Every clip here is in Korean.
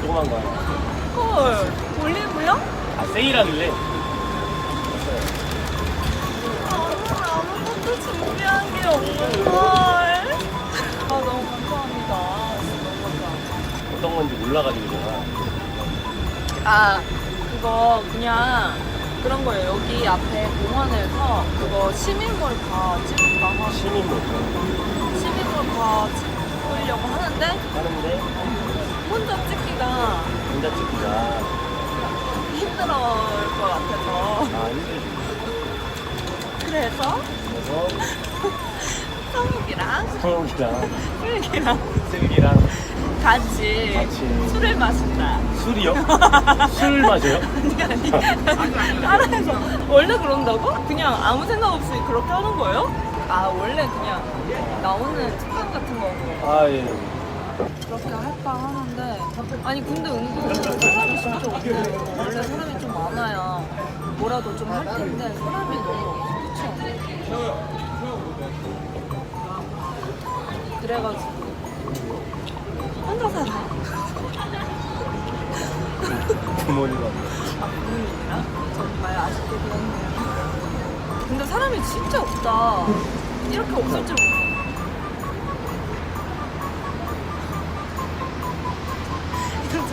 조그만 거 하나. 헐, 올리브요? 아 세일하길래 아, 아무것도 준비한 게 없는 걸. 아, 너무 감사합니다. 너무 감사합니다. 어떤 건지 몰라가지고 제가 아, 그거 그냥 그런 거예요. 여기 앞에 공원에서 그거 시민몰카 찍을까 하고 시민몰 시민몰카 찍으려고 하는데 하는데 혼자 찍기가 힘들어할 것 같아서 아 힘들지. 그래서 그래서 성욱이랑 성욱이랑 슬기랑 슬기랑 같이, 같이. 술을 마신다. 술이요? 술 마셔요? 아니 아니 따라해서 원래 그런다고? 그냥 아무 생각 없이 그렇게 하는 거예요? 아 원래 그냥 나오는 특강 같은 거고 아 예. 그렇게 할까 하는데 아니 근데 은근 사람이 진짜 없어요 원래 사람이 좀 많아야 뭐라도 좀 할 텐데 사람이 너무 없어 그쵸? 그래가지고 혼자 살아 부모님하고. 아 부모님이랑? 정말 아쉽게 되었네요 근데 사람이 진짜 없다 이렇게 없을 줄이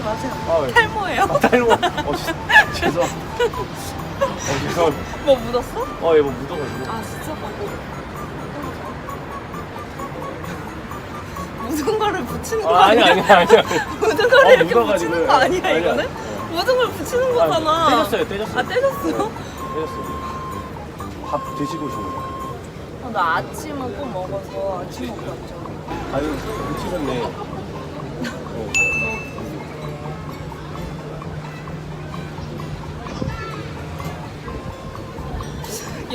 마세요 아 왜? 탈모예요? 아, 딸모. 어 지- 죄송. 어 죄송. 뭐 묻었어? 어 얘 뭐 묻어가지고. 아 진짜? 묻은 거를 붙이는 거 아 아니 아니야? 아니 아니. 묻은 거를 어, 이렇게 묻어가지고. 붙이는 거 아니야 아니야. 이거는? 어. 묻은 걸 붙이는 거잖아 아, 떼졌어요 떼졌어요. 아 떼졌어요? 떼졌어요. 밥 드시고 거예요? 어, 나 아침은 꼭 먹어서 아침 먹고 왔죠 아유 묻히셨네.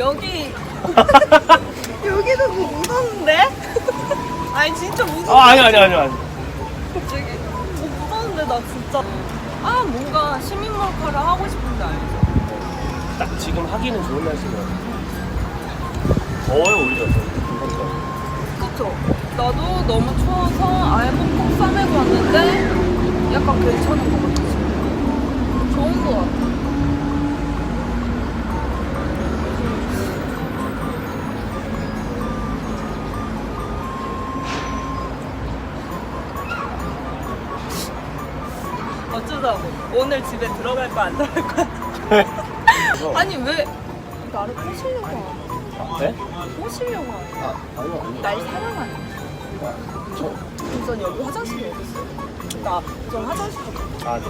여기 여기도 뭐 묻었는데? 아니 진짜 묻었 아 아니 아니 아니 아니. 갑자기 뭐 묻었는데 나 진짜 아 뭔가 시민 몰카를 하고 싶은데 알죠? 딱 지금 하기는 좋은 같아요. 더워요 오히려 더. 그쵸? 나도 너무 추워서 아예 꽁꽁 싸매고 왔는데 약간 괜찮은 것 같아 어쩌자고 오늘 집에 들어갈 거야 안 들어갈 거야 그래서- 아니 왜 나를 꼬시려고 하냐 아, 네? 꼬시려고 하냐 아 아니요 아니요. 날 사랑하냐 저. 우선 여기 화장실이 어딨어? 나 우선 화장실 좀아 네.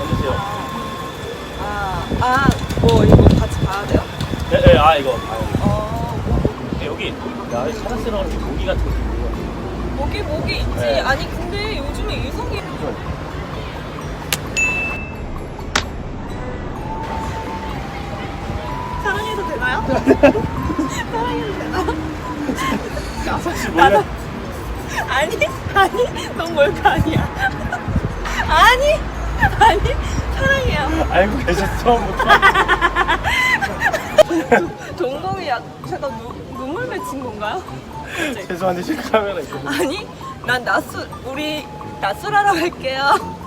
앉으세요. 아, 아, 뭐 이거 같이 봐야 돼요? 네, 네, 아 이거 봐 여기 야 찾았으라고 이렇게 모기 같은 거. 목이 목이 있지. 네. 아니 근데 요즘에 이성이 사랑해도 되나요? 사랑해도 되나요? 혹시 몰라? 아니, 아니, 넌 뭘까 아니야. 아니, 아니, 사랑해요. 알고 계셨어 처음부터. 동공이 약, 잠깐 눈, 눈물 맺힌 건가요? 갑자기. 죄송한데 지금 카메라 있거든요. 아니, 난 낮술, 우리 낮술하러 갈게요.